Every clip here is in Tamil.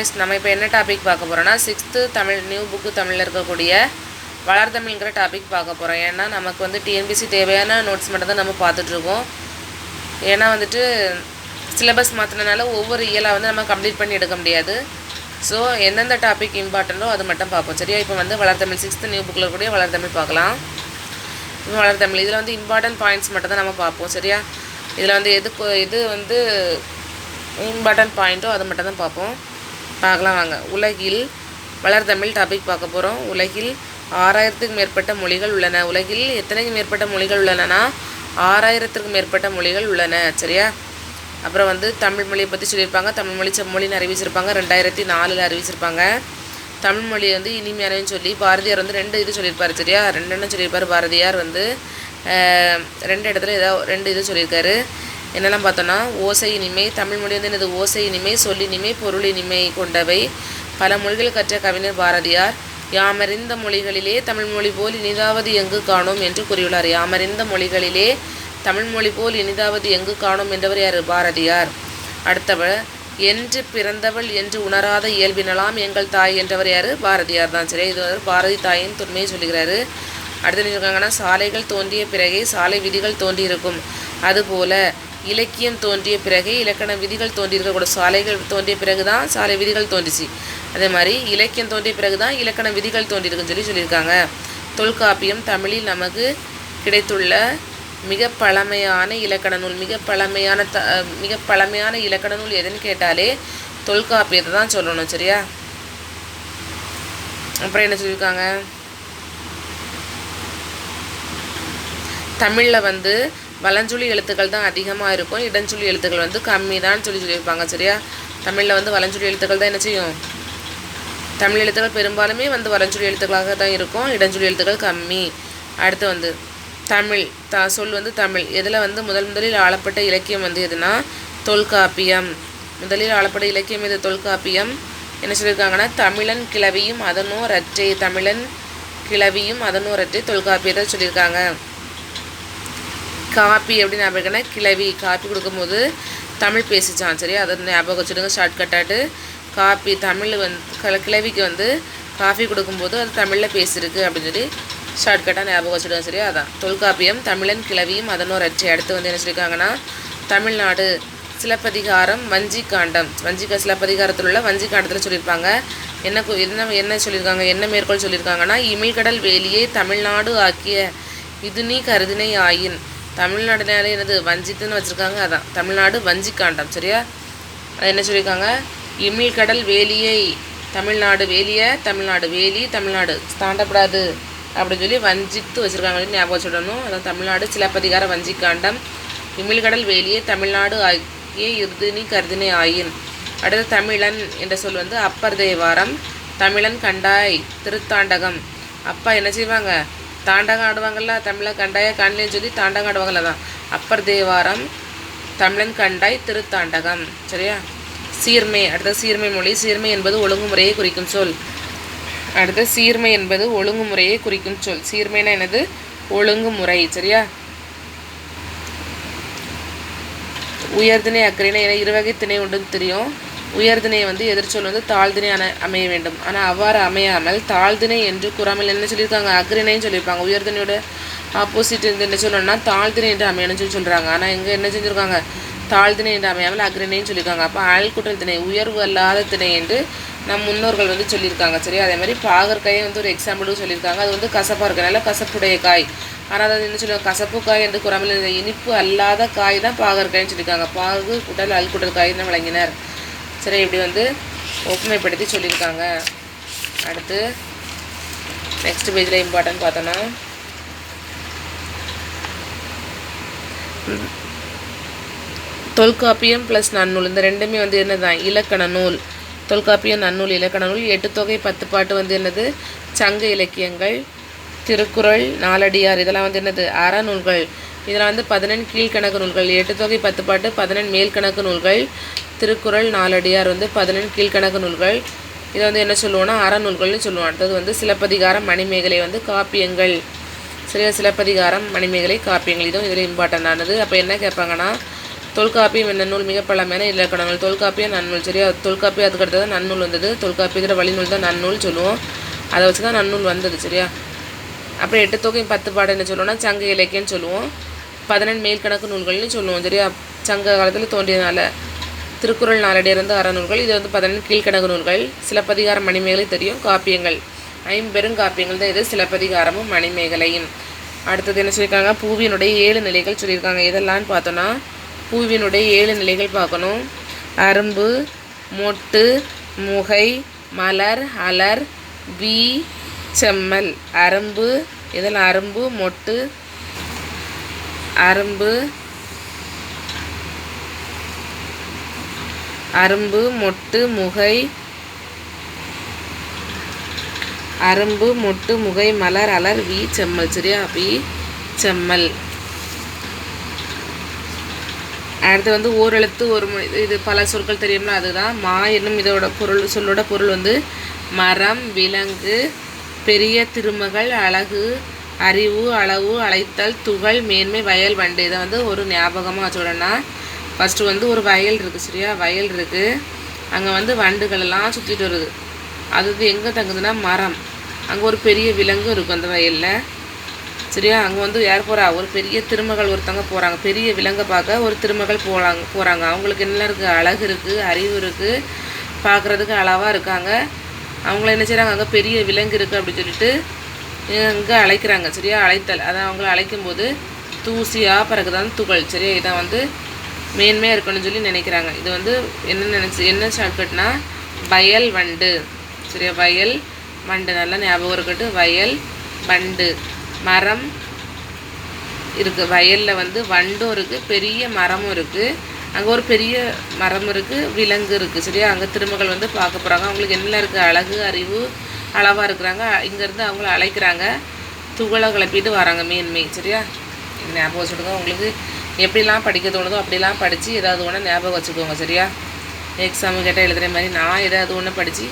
நெக்ஸ்ட் நம்ம இப்போ என்ன டாபிக் பார்க்க போகிறோம்னா சிக்ஸ்த்து தமிழ் நியூ புக்கு தமிழில் இருக்கக்கூடிய வளர்தமிழ்ங்கிற டாபிக் பார்க்க போகிறோம் ஏன்னா நமக்கு வந்து டிஎன்பிசி தேவையான நோட்ஸ் மட்டும் தான் நம்ம பார்த்துட்ருக்கோம் ஏன்னா வந்துட்டு சிலபஸ் மாற்றினால ஒவ்வொரு இயலாக வந்து நம்ம கம்ப்ளீட் பண்ணி எடுக்க முடியாது. ஸோ எந்தெந்த டாபிக் இம்பார்ட்டண்ட்டோ அது மட்டும் பார்ப்போம். சரியா? இப்போ வந்து வளர்தமிழ் சிக்ஸ்த்து நியூ புக்கில் இருக்கக்கூடிய வளர்தமிழ் பார்க்கலாம். இப்போ வளர்தமிழ் இதில் வந்து இம்பார்ட்டன்ட் பாயிண்ட்ஸ் மட்டும் தான் நம்ம பார்ப்போம். சரியா? இதில் வந்து எது எது வந்து இம்பார்ட்டன்ட் பாயிண்ட்டோ அது மட்டும் தான் பார்ப்போம். பார்க்கலாம் வாங்க. உலகில் வளர்தமிழ் டாபிக் பார்க்க போகிறோம் உலகில் ஆறாயிரத்துக்கு மேற்பட்ட மொழிகள் உள்ளன. உலகில் எத்தனைக்கு மேற்பட்ட மொழிகள் உள்ளனனா? ஆறாயிரத்திற்கும் மேற்பட்ட மொழிகள் உள்ளன. சரியா? அப்புறம் வந்து தமிழ் மொழியை பற்றி சொல்லியிருப்பாங்க. தமிழ் மொழி செம்மொழின்னு அறிவிச்சிருப்பாங்க. ரெண்டாயிரத்தி நாலில் அறிவிச்சிருப்பாங்க. தமிழ் மொழியை வந்து இனிமையானு சொல்லி பாரதியார் வந்து ரெண்டு இது சொல்லியிருப்பார். சரியா? ரெண்டுன்னு சொல்லியிருப்பார் பாரதியார் வந்து. ரெண்டு இடத்துல ஏதோ ரெண்டு இது சொல்லியிருக்காரு. என்னெல்லாம் பார்த்தோன்னா ஓசை இனிமை தமிழ் மொழி வந்து எனது ஓசை இனிமை சொல்லினிமை பொருள் இனிமை கொண்டவை. பல மொழிகள் கற்ற கவிஞர் பாரதியார். யாமறிந்த மொழிகளிலே தமிழ் மொழி போல் இனிதாவது எங்கு காணோம் என்று கூறியுள்ளார். யாமறிந்த மொழிகளிலே தமிழ் மொழி போல் இனிதாவது எங்கு காணோம் என்றவர் யார்? பாரதியார். அடுத்தவர் என்று பிறந்தவள் என்று உணராத இயல்பினலாம் எங்கள் தாய் என்றவர் யார்? பாரதியார் தான். சரி இது வந்து பாரதி தாயின் தொன்மையை சொல்லுகிறாரு. அடுத்து என்ன சாலைகள் தோன்றிய பிறகே சாலை விதிகள் தோன்றியிருக்கும். அதுபோல இலக்கியம் தோன்றிய பிறகு இலக்கண விதிகள் தோன்றியிருக்கக்கூட சாலைகள் தோன்றிய பிறகு தான் சாலை விதிகள் தோன்றிச்சு. அதே மாதிரி இலக்கியம் தோன்றிய பிறகு தான் இலக்கண விதிகள் தோன்றியிருக்குன்னு சொல்லி சொல்லியிருக்காங்க. தொல்காப்பியம் தமிழில் நமக்கு கிடைத்துள்ள மிக பழமையான இலக்கண நூல் மிக பழமையான த மிக பழமையான இலக்கண நூல் எதுன்னு கேட்டாலே தொல்காப்பியத்தை தான் சொல்லணும் சரியா? அப்புறம் என்ன சொல்லியிருக்காங்க? தமிழில் வந்து வலஞ்சுழி எழுத்துக்கள் தான் அதிகமாக இருக்கும். இடஞ்சொலி எழுத்துக்கள் வந்து கம்மி தான் சொல்லி சொல்லியிருப்பாங்க சரியா? தமிழில் வந்து வலஞ்சுழி எழுத்துக்கள் தான் என்ன செய்யும்? தமிழ் எழுத்துக்கள் பெரும்பாலுமே வந்து வலஞ்சுழி எழுத்துக்களாக தான் இருக்கும். இடஞ்சொலி எழுத்துக்கள் கம்மி. அடுத்து வந்து தமிழ் த சொல் வந்து தமிழ். இதில் வந்து முதல் முதலில் ஆளப்பட்ட இலக்கியம் வந்து எதுனா? தொல்காப்பியம். முதலில் ஆளப்பட்ட இலக்கியம் இது தொல்காப்பியம். என்ன சொல்லியிருக்காங்கன்னா தமிழன் கிளவியும் அதனோர் ரற்றை தமிழன் கிளவியும் அதனோர் ரற்றை தொல்காப்பியத்தை சொல்லியிருக்காங்க. காப்பி எப்படி ஞாபகம் இருக்குன்னா கிளவி காப்பி கொடுக்கும்போது தமிழ் பேசிச்சான். சரியா அதை ஞாபகம் வச்சுடுங்க ஷார்ட்கட்டாட்டு காப்பி தமிழ் வந்து கிளவிக்கு வந்து காஃபி கொடுக்கும்போது அது தமிழில் பேசியிருக்கு அப்படின்னு சொல்லி ஷார்ட்கட்டாக ஞாபகம் வச்சுடுங்க சரியா அதான். தொல்காப்பியம் தமிழன் கிளவியும் அதனோர் அச்சை. அடுத்து வந்து என்ன சொல்லியிருக்காங்கன்னா தமிழ்நாடு சிலப்பதிகாரம் வஞ்சி காண்டம். வஞ்சி சிலப்பதிகாரத்தில் உள்ள வஞ்சி காண்டத்தில் சொல்லியிருப்பாங்க. என்ன என்ன என்ன சொல்லியிருக்காங்க என்ன மேற்கோள் சொல்லியிருக்காங்கன்னா இமிழ்கடல் வேலியை தமிழ்நாடு ஆக்கிய இது நீ கருதினை ஆயின். தமிழ்நாடுனாலே என்னது வஞ்சித்துன்னு வச்சுருக்காங்க அதான். தமிழ்நாடு வஞ்சி காண்டம் சரியா? அது என்ன சொல்லியிருக்காங்க? இமிழ்கடல் வேலியை தமிழ்நாடு வேலியை தமிழ்நாடு வேலி தமிழ்நாடு தாண்டப்படாது அப்படின்னு சொல்லி வஞ்சித்து வச்சுருக்காங்க ஞாபகம் சொல்லணும் அதான் தமிழ்நாடு சிலப்பதிகார வஞ்சி காண்டம் இமிழ்கடல் வேலியை தமிழ்நாடு ஆகிய இறுதினி கருதினை ஆயின். அடுத்து தமிழன் என்ற சொல் வந்து அப்பர் தேவாரம் தமிழன் கண்டாய் திருத்தாண்டகம். அப்பா என்ன செய்வாங்க? தாண்டகம் ஆடுவாங்கள்ல தமிழன் கண்டாய கண்லேன்னு சொல்லி தாண்டகம் ஆடுவாங்கல்ல தான் அப்பர் தேவாரம் தமிழன் கண்டாய் திருத்தாண்டகம். சரியா? சீர்மை அடுத்த சீர்மை மொழி. சீர்மை என்பது ஒழுங்குமுறையை குறிக்கும் சொல். அடுத்து சீர்மை என்பது ஒழுங்குமுறையை குறிக்கும் சொல். சீர்மைனா என்னது? ஒழுங்குமுறை. சரியா? உயர்திணை அக்கறிணை என இருவகை திணை உண்டுன்னு தெரியும். உயர்தினை வந்து எதிர்ச்சொல் வந்து தாழ்தினை அன அமைய வேண்டும். ஆனால் அவ்வாறு அமையாமல் தாழ்தினை என்று கூறாமல் என்ன சொல்லியிருக்காங்க? அக்ரிணைன்னு சொல்லியிருப்பாங்க. உயர்தினையோட ஆப்போசிட் இருந்து என்ன சொல்லணும்னா தாழ்தினை என்று அமையணும்னு சொல்லி சொல்கிறாங்க ஆனால் இங்கே என்ன செஞ்சுருக்காங்க? தாழ்தினை என்று அமையாமல் அக்ரிணைன்னு சொல்லியிருக்காங்க. அப்போ ஆழ்குற்றல் திணை உயர்வு அல்லாத திணை என்று நம் முன்னோர்கள் வந்து சொல்லியிருக்காங்க. சரி அதே மாதிரி பாகற்காயை வந்து ஒரு எக்ஸாம்பிளுக்கு சொல்லியிருக்காங்க. அது வந்து கசப்பாக இருக்கனால கசப்புடைய காய். ஆனால் அது என்ன சொல்லுவாங்க? கசப்பு காய் என்று கூறாமல் இனிப்பு அல்லாத காய் தான் பாகற்காய்னு சொல்லியிருக்காங்க. பாகு குடல் அல்குடல் காய் தான் வழங்கினர் சரி இப்படி வந்து ஒப்புமைப்படுத்தி சொல்லியிருக்காங்க. அடுத்து நெக்ஸ்ட் பேஜில் இம்பார்ட்டன்ட் பார்த்தோன்னா தொல்காப்பியம் ப்ளஸ் நன்னூல் இந்த ரெண்டுமே வந்து என்னதான் இலக்கண நூல். தொல்காப்பியம் நன்னூல் இலக்கண நூல் எட்டு தொகை பத்து பாட்டு வந்து என்னது? சங்க இலக்கியங்கள் திருக்குறள் நாலடியார் இதெல்லாம் வந்து என்னது? அறநூல்கள். இதில் வந்து பதினெண் கீழ்கணக்கு நூல்கள். எட்டு தொகை பத்து பாட்டு பதினெண் மேல்கணக்கு நூல்கள். திருக்குறள் நாலடியார் வந்து பதினெண் கீழ்கணக்கு நூல்கள். இதை வந்து என்ன சொல்லுவோன்னா அறநூல்கள்னு சொல்லுவோம். அடுத்தது வந்து சிலப்பதிகாரம் மணிமேகலை வந்து காப்பியங்கள். சரியா? சிலப்பதிகாரம் மணிமேகலை காப்பியங்கள். இதுவும் இதில் இம்பார்ட்டൻ്றானது அப்போ என்ன கேட்பாங்கன்னா தொல்காப்பியம் என்ன நூல்? மிக பழமையான இலக்கண நூல் தொல்காப்பியம் நன்னூல். சரியா? தொல்காப்பியம் அதுக்கு அடுத்தது நன்னூல் வந்தது. தொல்காப்பியத்தில் வழிநூல் தான் நன்னூல் சொல்லுவோம். அதை வச்சு தான் நன்னூல் வந்தது. சரியா? அப்புறம் எட்டு தொகையும் பத்து பாடம் என்ன சொல்லுவோம்னா சங்க இலக்கியம்னு சொல்லுவோம். பதினெண்டு மேல்கணக்கு நூல்கள்னு சொல்லுவோம். சரியா? சங்க காலத்தில் தோன்றியதுனால. திருக்குறள் நாளடியிருந்து அறநூல்கள் இது வந்து பார்த்தீங்கன்னா கீழ்கணக்கு நூல்கள் சிலப்பதிகாரம் மணிமேகலை தெரியும் காப்பியங்கள். ஐம்பெரும் காப்பியங்கள் தான் இது சிலப்பதிகாரமும் மணிமேகலையும். அடுத்தது என்ன சொல்லியிருக்காங்க? பூவினுடைய ஏழு நிலைகள் சொல்லியிருக்காங்க. இதெல்லாம்னு பார்த்தோன்னா பூவினுடைய ஏழு நிலைகள் பார்க்கணும். அரும்பு மொட்டு முகை மலர் அலர் வி செம்மல். அரும்பு இதெல்லாம் அரும்பு மொட்டு அரும்பு அரும்பு மொட்டு முகை. அரும்பு மொட்டு முகை மலர் அலர் வி செம்மல். சரியா? வி செம்மல். அடுத்து வந்து ஓரெழுத்து ஒரு மொழி இது பல சொற்கள் தெரியும்ல அதுதான். மா என்னும் இதோட பொருள் சொல்லோட பொருள் வந்து மரம் விலங்கு பெரிய திருமகள் அழகு அறிவு அளவு அழைத்தல் துகள் மேன்மை வயல் வண்டு. இதை வந்து ஒரு ஞாபகமாக வச்சுக்கணும்னா ஃபஸ்ட்டு வந்து ஒரு வயல் இருக்குது சரியா? வயல் இருக்குது அங்கே வந்து வண்டுகள் எல்லாம் சுற்றிட்டு வருது. அது வந்து எங்கே தங்குதுன்னா மரம். அங்கே ஒரு பெரிய விலங்கு இருக்கும் அந்த வயலில். சரியா? அங்கே வந்து யார் போகிறா ஒரு பெரிய திருமகள் ஒருத்தவங்க போகிறாங்க பெரிய விலங்கை பார்க்க ஒரு திருமகள் போகலாங்க போகிறாங்க அவங்களுக்கு என்ன இருக்குது அழகு இருக்குது அறிவு இருக்குது பார்க்குறதுக்கு அளவாக இருக்காங்க. அவங்கள என்ன செய்கிறாங்க அங்கே பெரிய விலங்கு இருக்குது அப்படின்னு சொல்லிட்டு இங்கே அழைக்கிறாங்க. சரியா? அழைத்தல். அதான் அவங்கள அழைக்கும்போது தூசியாக பிறகுதான் துகள். சரியா? இதான் வந்து மேன்மையாக இருக்கணும்னு சொல்லி நினைக்கிறாங்க. இது வந்து என்ன நினச்சி என்ன ஷார்ட்கட்னா வயல் வண்டு. சரியா? வயல் வண்டு. நல்லா ஞாபகம் இருக்கட்டும். வயல் வண்டு. மரம் இருக்குது வயலில் வந்து வண்டும் இருக்குது பெரிய மரமும் இருக்குது அங்கே ஒரு பெரிய மரம் இருக்குது விலங்கு இருக்குது சரியா? அங்கே திருமகள் வந்து பார்க்க போகிறாங்க அவங்களுக்கு என்ன இருக்குது அழகு அறிவு அளவாக இருக்கிறாங்க. இங்கேருந்து அவங்கள அழைக்கிறாங்க. துகளை கிளப்பிட்டு வராங்க மேன்மை. சரியா? ஞாபகம் வச்சுடுங்க உங்களுக்கு எப்படிலாம் படிக்க தோணுதோ அப்படிலாம் படித்து ஏதாவது ஒன்று ஞாபகம் வச்சுக்கோங்க சரியா? எக்ஸாமு கேட்டால் எழுதுகிற மாதிரி நான் ஏதாவது ஒன்று படித்து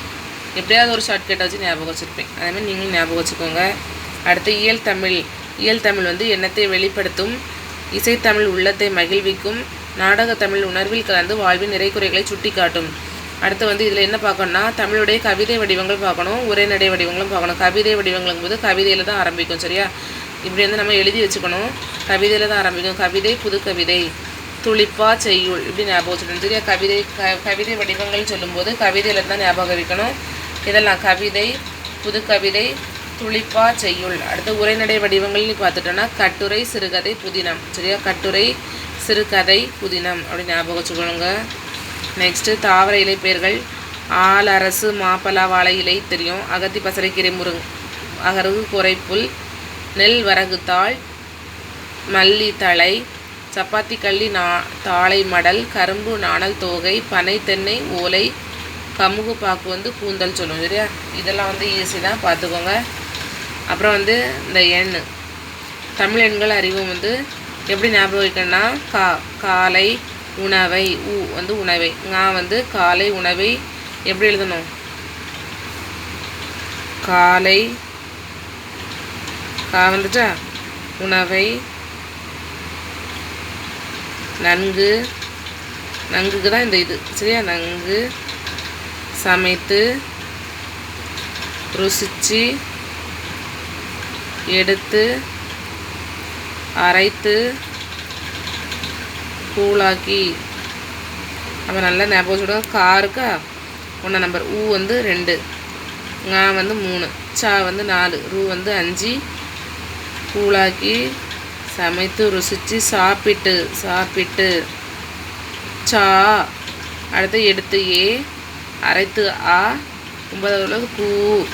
எப்படியாவது ஒரு ஷார்ட்கட்டை வச்சு ஞாபகம் வச்சுருப்பேன். அதேமாதிரி நீங்களும் ஞாபகம் வச்சுக்கோங்க. அடுத்து இயல் தமிழ். இயல் தமிழ் வந்து எண்ணத்தை வெளிப்படுத்தும் இசைத்தமிழ் உள்ளத்தை மகிழ்விக்கும் நாடகத்தமிழ் உணர்வில் கலந்து வாழ்வின் நிறைக்குறைகளை சுட்டி காட்டும் அடுத்து வந்து இதில் என்ன பார்க்கணும்னா தமிழுடைய கவிதை வடிவங்கள் பார்க்கணும் உரைநடை வடிவங்களும் பார்க்கணும். கவிதை வடிவங்களும் போது கவிதையில் தான் ஆரம்பிக்கும் சரியா? இப்படி வந்து நம்ம எழுதி வச்சுக்கணும். கவிதையில் தான் ஆரம்பிக்கும் கவிதை புது கவிதை. துளிப்பா செய்யுள். இப்படி ஞாபகம் வச்சுக்கணும். சரியா? கவிதை க கவிதை வடிவங்கள்னு சொல்லும்போது கவிதையில் தான் ஞாபகம் வைக்கணும். இதெல்லாம் கவிதை புது கவிதை துளிப்பா செய்யுள். அடுத்து உரைநடை வடிவங்கள்னு பார்த்துட்டோன்னா கட்டுரை சிறுகதை புதினம். சரியா? கட்டுரை சிறுகதை புதினம். அப்படி ஞாபகம் வச்சுக்கணுங்க. நெக்ஸ்ட்டு தாவர இலை பெயர்கள் ஆல் அரசு மாப்பலா வாழை இலை தெரியும். அகத்தி பசறைக்கீரை முருங் அகருகு குறைப்புல் நெல் வரகு தாள் மல்லி தழை சப்பாத்தி கள்ளி நா தாளை மடல் கரும்பு நாணல் தோகை பனை தென்னை ஓலை கமுகு பாக்கு வந்து கூந்தல் சொல்லுவோம் சரியா? இதெல்லாம் வந்து ஈஸி தான் பார்த்துக்கோங்க. அப்புறம் வந்து இந்த எண் தமிழ் எண்கள் அறிவும் வந்து எப்படி ஞாபகம் வைக்கணும்னா கா காலை உணவை உ வந்து உணவை. நான் வந்து காலை உணவை எப்படி எழுதணும்? காலை வந்துட்டா உணவை நன்கு நங்குக்கு தான் இந்த இது சரியா? நன்கு சமைத்து ருசித்து எடுத்து அரைத்து கூழாக்கி. நம்ம நல்லா ஞாபகம் சொல்லுவோம் காருக்கா ஒன்றா நம்பர் ஊ வந்து ரெண்டு. ngா வந்து மூணு. சா வந்து நாலு. ரூ வந்து அஞ்சு. கூழாக்கி சமைத்து ருசித்து சாப்பிட்டு சாப்பிட்டு. சா. அடுத்து எடுத்து ஏ. அரைத்து ஆ. ஒன்பதாவது உள்ளது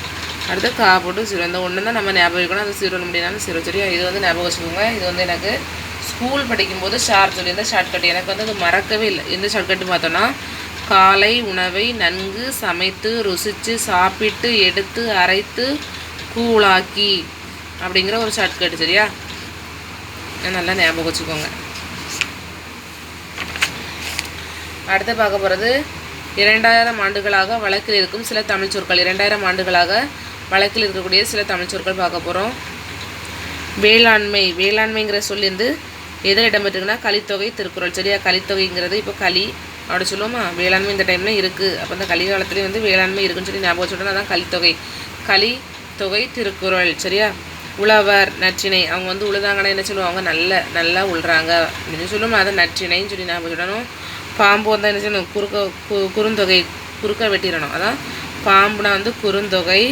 அடுத்து கா போட்டு சிறு இந்த ஒன்று தான் நம்ம ஞாபகம் இருக்கணும். அது சீரோ முடியாது சிறு சரியா? இது வந்து ஞாபகம் வச்சுக்கோங்க. இது வந்து எனக்கு ஸ்கூல் படிக்கும்போது ஷார்ட் சொல்லி இந்த ஷார்ட்கட் எனக்கு வந்து அது மறக்கவே இல்லை. எந்த ஷார்ட்கட் பார்த்தோன்னா காலை உணவை நன்கு சமைத்து ருசித்து சாப்பிட்டு எடுத்து அரைத்து கூழாக்கி. அப்படிங்கிற ஒரு ஷார்ட்கட் சரியா? நல்லா ஞாபகம் வச்சுக்கோங்க. அடுத்து பார்க்க போகிறது இரண்டாயிரம் ஆண்டுகளாக வழக்கில் இருக்கும் சில தமிழ் சொற்கள். இரண்டாயிரம் ஆண்டுகளாக வழக்கில் இருக்கக்கூடிய சில தமிழ் சொற்கள் பார்க்க போகிறோம் வேளாண்மை வேளாண்மைங்கிற சொல்லிருந்து எதில் இடம்பெற்றுக்குன்னா கலித்தொகை திருக்குறள் சரியா? கலித்தொகைங்கிறது இப்போ களி அப்படி சொல்லுவோமா? வேளாண்மை இந்த டைமில் இருக்குது அப்போ இந்த களி காலத்துலேயும் வந்து வேளாண்மை இருக்குன்னு சொல்லி ஞாபகம் சொல்கிறேன் அதான் கலித்தொகை. களி தொகை திருக்குறள் சரியா? உழவர் நற்றினை அவங்க வந்து உழுதாங்கன்னா என்ன சொல்லுவாங்க? நல்ல நல்லா உழுறாங்க. அப்படின்னு சொல்லுவோம் அதை நற்றினைன்னு சொல்லி ஞாபகம் சொல்லணும். பாம்பு வந்தால் என்ன செய்யணும் குறுக்க கு குறுந்தொகை குறுக்க வெட்டிடணும். அதான் பாம்புனா வந்து குறுந்தொகை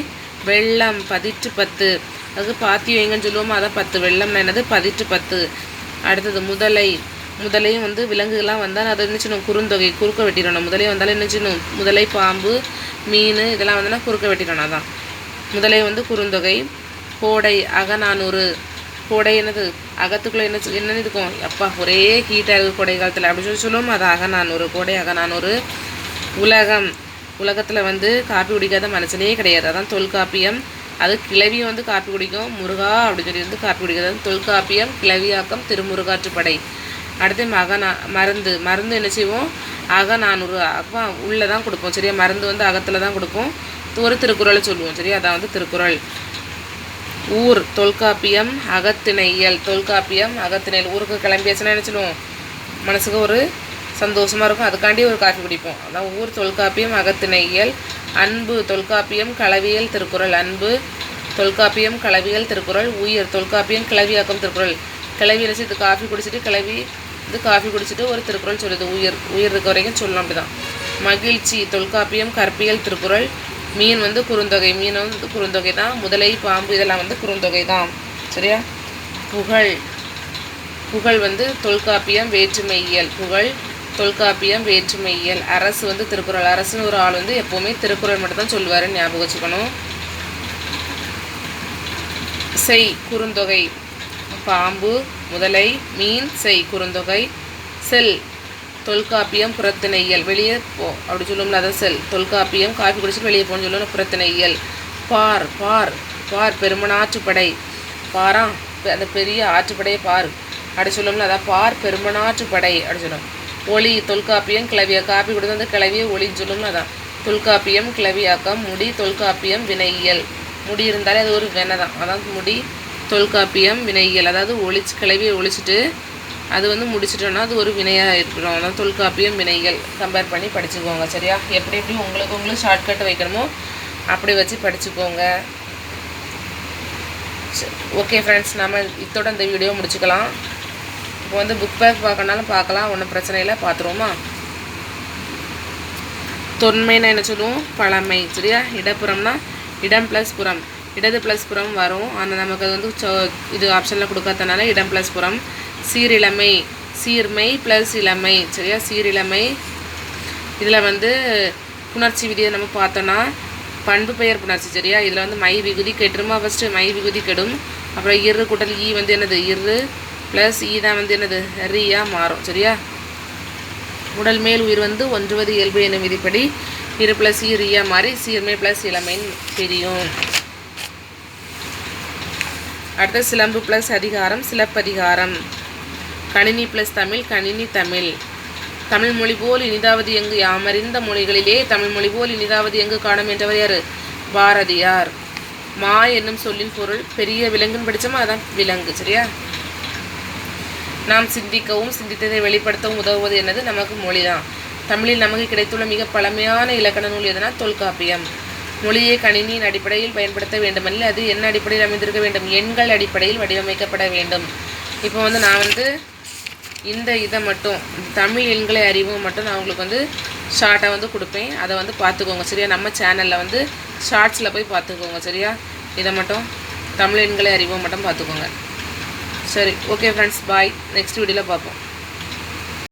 வெள்ளம் பதிட்டு பத்து. அதுக்கு பாத்தி வைங்கன்னு சொல்லுவோமோ? அதான் பத்து. வெள்ளம்னா என்னது? பதிட்டு பத்து. அடுத்தது முதலை. முதலையும் வந்து விலங்குகள்லாம் வந்தால் அதை என்ன செய்யணும் குறுந்தொகை குறுக்க வெட்டிடணும். முதலை வந்தாலும் என்ன செய்யணும் முதலை பாம்பு மீன் இதெல்லாம் வந்தோன்னா குறுக்க வெட்டிடணும். அதான். முதலை வந்து குறுந்தொகை கோடை அகநானூறு. கோடை என்னது? அகத்துக்குள்ளே என்ன என்ன இருக்கும் அப்பா ஒரே ஹீட்டாக இருக்குது கோடை காலத்தில். அப்படின்னு சொல்லி சொல்லுவோம்? அது அகநானூறு. கோடை அகநானூறு. உலகம். உலகத்தில் வந்து காப்பி குடிக்காத மனுஷனே கிடையாது. அதான் தொல்காப்பியம் அது கிளவியும் வந்து காப்பி குடிக்கும். முருகா அப்படின்னு சொல்லி வந்து காப்பி குடிக்கிறது. தொல்காப்பியம் கிளவியாக்கம் திருமுருகாற்றுப்படை அடுத்து மகனா மருந்து. மருந்து என்ன செய்வோம்? அக நானூறு அப்போ உள்ளே தான் கொடுப்போம். சரியா? மருந்து வந்து அகத்தில் தான் கொடுப்போம். ஒரு திருக்குறளை சொல்லுவோம். சரியா? அதான் வந்து திருக்குறள். ஊர் தொல்காப்பியம் அகத்திணையல் தொல்காப்பியம் அகத்திணையல் ஊருக்கு கிளம்பியாச்சுன்னா நினச்சிடுவோம் மனசுக்கு ஒரு சந்தோஷமாக இருக்கும். அதுக்காண்டி ஒரு காஃபி குடிப்போம். அதான் ஊர் தொல்காப்பியம் அகத்திணையல் அன்பு தொல்காப்பியம் களவியல் திருக்குறள். அன்பு தொல்காப்பியம் களவியல் திருக்குறள். உயிர் தொல்காப்பியம் கிளவியாக்கம் திருக்குறள். கிளவி நினச்சி இது காஃபி குடிச்சிட்டு கிளவி இது காஃபி குடிச்சிட்டு ஒரு திருக்குறள் சொல்லுது. உயிர் உயிர் இருக்க வரைக்கும் சொல்லலாம் அப்படிதான். மகிழ்ச்சி தொல்காப்பியம் கற்பியல் திருக்குறள். மீன் வந்து குறுந்தொகை மீன் வந்து குறுந்தொகை தான். முதலை பாம்பு இதெல்லாம் வந்து குறுந்தொகை தான். சரியா? புகழ். புகழ் வந்து தொல்காப்பியம் வேற்றுமையியல். புகழ் தொல்காப்பியம் வேற்றுமையியல். அரசு வந்து திருக்குறள். அரசுன்னு ஒரு ஆள் வந்து எப்போவுமே திருக்குறள் மட்டும்தான் சொல்லுவாருன்னு ஞாபகம் வச்சுக்கணும். செய் குறுந்தொகை. பாம்பு முதலை மீன் செய் குறுந்தொகை. செல் தொல்காப்பியம் புறத்திணையியல். வெளியே போ. அப்படி சொல்லுவோம்ல அதான் செல். தொல்காப்பியம் காப்பி குடிச்சிட்டு வெளியே போகணும்னு சொல்லணும் புறத்திணையியல். பார் பார். பார் பெருமனாற்றுப்படை. பாரா அந்த பெரிய ஆற்றுப்படையை பார். அப்படி சொல்லுவோம்ல அதான் பார் பெருமனாற்றுப்படை அப்படி சொல்லுவோம். ஒளி தொல்காப்பியம் கிளவியா. காப்பி கொடுத்து வந்து கிளவிய ஒளின்னு சொல்லுவோம்ல அதான். தொல்காப்பியம் கிளவியாக்கம் முடி தொல்காப்பியம் வினையியல். முடி இருந்தாலே அது ஒரு வினை தான். அதான் முடி தொல்காப்பியம் வினையியல். அதாவது ஒளிச்சு கிளவியை ஒழிச்சிட்டு அது வந்து முடிச்சிட்டோன்னா அது ஒரு வினையாக இருக்கணும். ஆனால் தொல்காப்பியம் வினைகள் கம்பேர் பண்ணி படிச்சுக்கோங்க சரியா? எப்படி எப்படி உங்களுக்கு உங்களுக்கு ஷார்ட்கட் வைக்கணுமோ அப்படி வச்சு படிச்சுக்கோங்க. ஓகே ஃப்ரெண்ட்ஸ் நம்ம இத்தோட இந்த வீடியோ முடிச்சுக்கலாம். இப்போ வந்து புக் பேக் பார்க்கணாலும் பார்க்கலாம் ஒன்றும் பிரச்சனை இல்லை பார்த்துருவோமா? தொன்மைன்னா என்ன சொல்லுவோம்? பழமை சரியா? இடப்புறம்னா இடம் ப்ளஸ் புறம். இடது ப்ளஸ் புறம் வரும். ஆனால் நமக்கு அது வந்து இது ஆப்ஷனில் கொடுக்காதனால இடம் ப்ளஸ் புறம். சீரிழமை சீர்மை ப்ளஸ் இளமை. சரியா? சீரிழமை. இதில் வந்து புணர்ச்சி விதியை நம்ம பார்த்தோன்னா பண்பு பெயர் புணர்ச்சி சரியா? இதில் வந்து மை விகுதி கெட்டுருமா ஃபஸ்ட்டு மை விகுதி கெடும். அப்புறம் இரு கூட்டல் ஈ வந்து என்னது? இரு ப்ளஸ் ஈ தான் வந்து என்னது? ரியா மாறும் சரியா? உடல் மேல் உயிர் வந்து ஒன்றுவது இயல்பு என்னும் விதிப்படி இரு ப்ளஸ் ஈரியா மாறி சீர்மை ப்ளஸ் இளமைன்னு தெரியும். அடுத்த சிலம்பு ப்ளஸ் அதிகாரம் சிலப்பதிகாரம். கணினி ப்ளஸ் தமிழ் கணினி தமிழ். தமிழ் மொழி போல் இனிதாவது எங்கு? யாமறிந்த மொழிகளிலே தமிழ் மொழி போல் இனிதாவது எங்கு காணும் என்றவர் யார்? பாரதியார். மா என்னும் சொல்லின் பொருள் பெரிய விலங்குன்னு படித்தோமா அதான் விலங்கு சரியா? நாம் சிந்திக்கவும் சிந்தித்ததை வெளிப்படுத்தவும் உதவுவது என்னது? நமக்கு மொழிதான். தமிழில் நமக்கு கிடைத்துள்ள மிக பழமையான இலக்கண நூல் எதனால் தொல்காப்பியம். மொழியை கணினியின் அடிப்படையில் பயன்படுத்த வேண்டுமல்ல அது என்ன அடிப்படையில் அமைந்திருக்க வேண்டும். எண்கள் அடிப்படையில் வடிவமைக்கப்பட வேண்டும். இப்போ வந்து நான் வந்து இந்த இதை மட்டும் தமிழ் எண்களை அறிவும் மட்டும் நான் உங்களுக்கு வந்து ஷார்ட்டாக வந்து கொடுப்பேன். அதை வந்து பார்த்துக்கோங்க சரியா? நம்ம சேனலில் வந்து ஷார்ட்ஸில் போய் பார்த்துக்கோங்க சரியா? இதை மட்டும் தமிழ் எண்களை அறிவும் மட்டும் பார்த்துக்கோங்க. சரி ஓகே ஃப்ரெண்ட்ஸ் பாய் நெக்ஸ்ட் வீடியோவில் பார்ப்போம்.